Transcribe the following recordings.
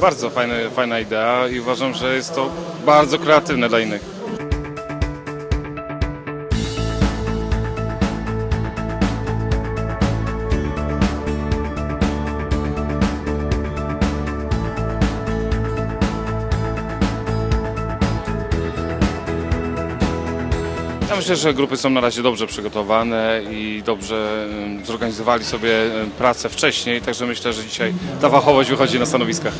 Bardzo fajny, fajna idea i uważam, że jest to bardzo kreatywne dla innych. Ja myślę, że grupy są na razie dobrze przygotowane i dobrze zorganizowali sobie pracę wcześniej, także myślę, że dzisiaj ta fachowość wychodzi na stanowiskach.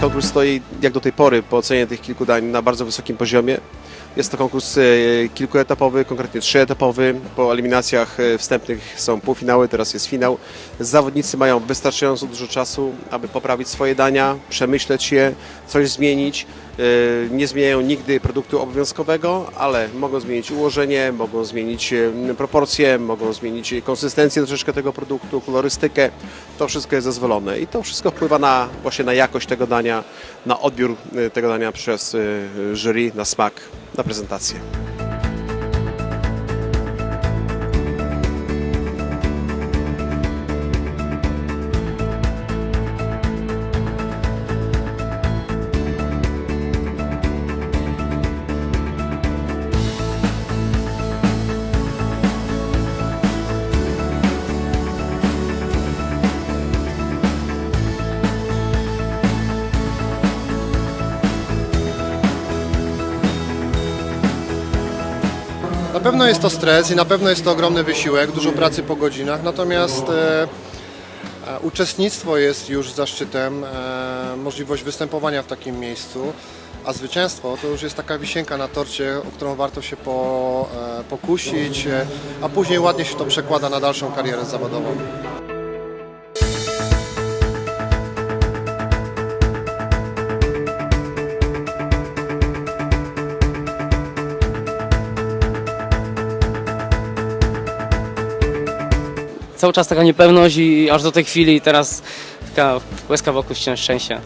Konkurs stoi jak do tej pory po ocenie tych kilku dań na bardzo wysokim poziomie. Jest to konkurs e, kilkuetapowy, konkretnie trzyetapowy. Po eliminacjach e, wstępnych są półfinały, teraz jest finał. Zawodnicy mają wystarczająco dużo czasu, aby poprawić swoje dania, przemyśleć je, coś zmienić. E, Nie zmieniają nigdy produktu obowiązkowego, ale mogą zmienić ułożenie, mogą zmienić proporcje, mogą zmienić konsystencję troszeczkę tego produktu, kolorystykę. To wszystko jest zezwolone i to wszystko wpływa na właśnie na jakość tego dania, na odbiór e, tego dania przez e, jury, na smak, na prezentację. Na pewno jest to stres i na pewno jest to ogromny wysiłek, dużo pracy po godzinach, natomiast e, e, uczestnictwo jest już zaszczytem, e, możliwość występowania w takim miejscu, a zwycięstwo to już jest taka wisienka na torcie, o którą warto się po, e, pokusić, e, a później ładnie się to przekłada na dalszą karierę zawodową. Cały czas taka niepewność i aż do tej chwili teraz taka łezka wokół ścian szczęścia.